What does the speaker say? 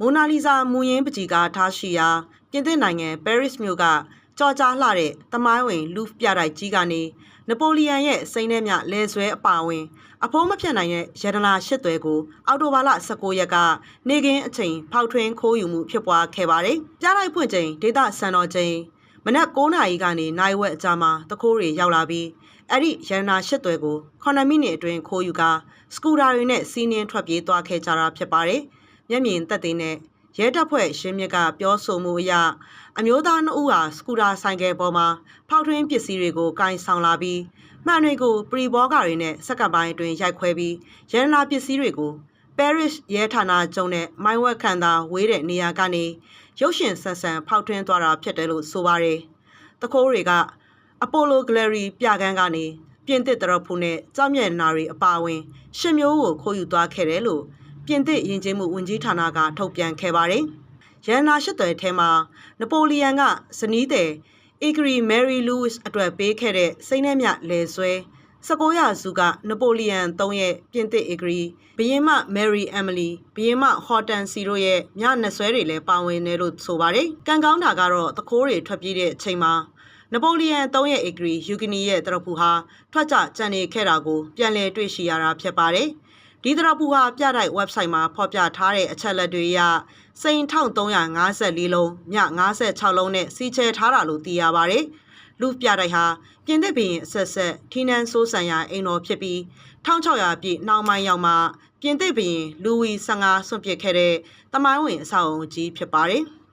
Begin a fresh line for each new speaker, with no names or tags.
မိုနာလီဇာမူရင်းပကြီးကားထားရှိရာပြင်သစ်နိုင်ငံပဲရစ်မြို့ကကြော်ကြားလှတဲ့တမိုင်းဝင်လူဖပြတိုက်ကြီးကနေနပိုလီယန်ရဲ့စိန်ထဲမြလဲဆွဲအပါဝင် အဖိုးမဖြတ်နိုင်တဲ့ရတနာရှစ်သွဲကိုအော်တိုဘာလ19ရက်ကနေကင်းအချိန်ဖောက်ထွင်းခိုးယူမှုဖြစ်ပွားခဲ့ပါတယ်။ကြားလိုက်ဖွင့်ချိန်ဒေတာစံတော်ချိန်မနက်9နာရီကနေနိုင်ဝက်အကြာမှာတခိုးတွေရောက်လာပြီးအဲ့ဒီရတနာရှစ်သွဲကို9မိနစ်အတွင်းခိုးယူကာစကူတာတွေနဲ့စီးနင်းထွက်ပြေးသွားခဲ့ကြတာဖြစ်ပါတယ်။ မျက်မြင်သက်သေနဲ့ရဲတပ်ဖွဲ့ရှင်းမြစ်ကပြောဆိုမှုအရအမျိုးသားနှစ်ဦးဟာစကူတာဆိုင်ကယ်ပေါ်မှာဖောက်ထွင်းပစ္စည်းတွေကိုကင်ဆောင်လာပြီးမှန်တွေကိုပရီဘောဂါတွေနဲ့စက္ကန့်ပိုင်းအတွင်းရိုက်ခွဲပြီးရန်နာပစ္စည်းတွေကို Paris ရဲဌာနကျုံနဲ့မိုင်းဝက်ခန်သာဝေးတဲ့နေရာကနေရုပ်ရှင်ဆန်ဆန်ဖောက်ထွင်းသွားတာဖြစ်တယ်လို့ဆိုပါတယ်။တခိုးတွေကအပိုလိုဂလရီပြကန်းကနေပြင်သစ်တရဖူနဲ့ကြောက်မြက်နာရီအပါအဝင် ရှစ်မျိုးကိုခိုးယူသွားခဲ့တယ်လို့ ပြင်သစ်ယဉ်ကျေးမှုဝန်ကြီးဌာနကထုတ်ပြန်ခဲ့ပါတယ်။ရန်နာရှစ်သွဲထဲမှာနပိုလီယန်ကဇနီးတဲ့အီဂရီမယ်ရီလူးဝစ်အတွက်ပေးခဲ့တဲ့စိတ်နဲ့မြလဲဆွဲ19ရာစုကနပိုလီယန်3ရဲ့ပြင်သစ်အီဂရီဘယင်းမမယ်ရီအမ်မလီဘယင်းမဟော်တန်စီတို့ရဲ့ညနဆွဲတွေလည်းပါဝင်တယ်လို့ဆိုပါတယ်။ကံကောင်းတာကတော့တခိုးတွေထွက်ပြေးတဲ့အချိန်မှာနပိုလီယန်3ရဲ့အီဂရီယူကနီရဲ့တရဖူဟာထွက်ကြကြံနေခဲ့တာကိုပြန်လည်တွေ့ရှိရတာဖြစ်ပါတယ်။ ဒီတရဖူဟာပြတိုက် website မှာဖော်ပြထားတဲ့အချက်လက်တွေအရစိန်1354လုံးမြ56လုံးနဲ့စီချဲထားတာလို့သိရပါတယ်။လူပြတိုက်ဟာပြင်သစ်ဘီရင်အဆက်ဆက်ထီနန်းဆိုးဆန်ရာအိမ်တော်ဖြစ်ပြီး1600ပြည့်နှောင်းပိုင်းရောက်မှပြင်သစ်ဘီရင်လူဝီ15ဆွန့်ပစ်ခဲ့တဲ့တမိုင်းဝင်အဆောက်အုံကြီးဖြစ်ပါတယ်။